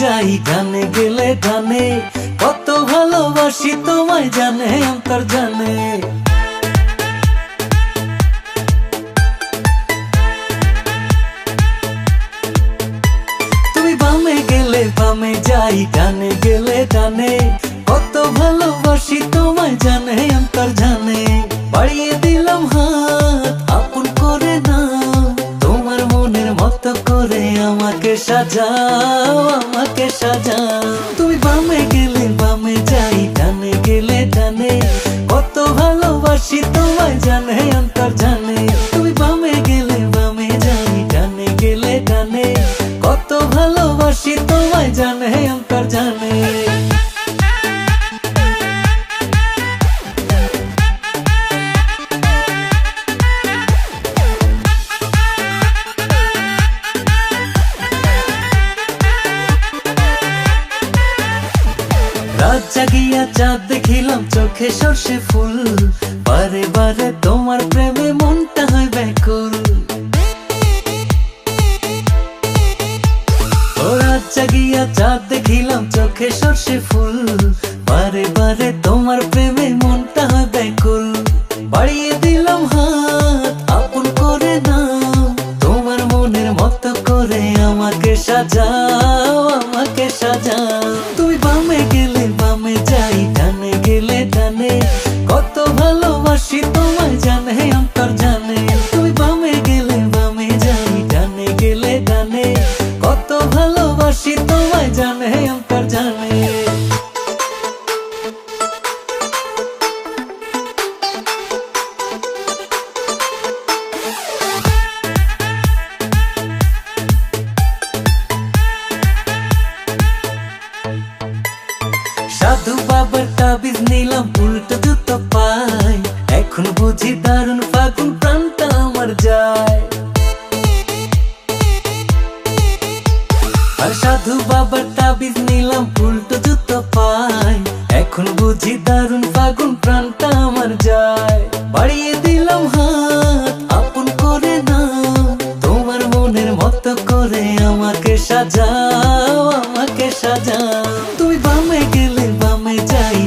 যাই গানে গেলে গানে কত ভালোবাসি তোমায় জানে, অন্তর জানে। তুমি বামে গেলে, বামে যাই, ডানে গেলে ডানে। কত ভালোবাসি তোমায় জানে, অন্তর জানে। করে আমাকে সাজাও আমাকে সাজাও। তুমি বামে গেলে বামে যাই রাত জাগিয়া চাঁদ দেখিলাম, চোখে সর্ষে ফুল। বারে বারে তোমার প্রেমে মনটা হয় ব্যাকুল। জাগিয়া চাঁদ দেখিলাম, চোখে সর্ষে ফুল। বারে বারে তোমার প্রেমে মনটা হয় ব্যাকুল। বাড়িয়ে দিলাম হাত, আপন করে নাও। তোমার মনের মতো করে আমাকে সাজাও আমাকে সাজাও। সাধু বাবার তাবিজ নিলাম, উল্টো জুতো পাই। এখন বুঝি দারুণ ফাগুন প্রাণটা আমার যায়। আর সাধু বাবার তাবিজ নিলাম, উল্টো জুতো পাই। এখন বুঝি দারুণ আমাকে সাজাও আমাকে সাজাও। তুমি বামে গেলে বামে যাই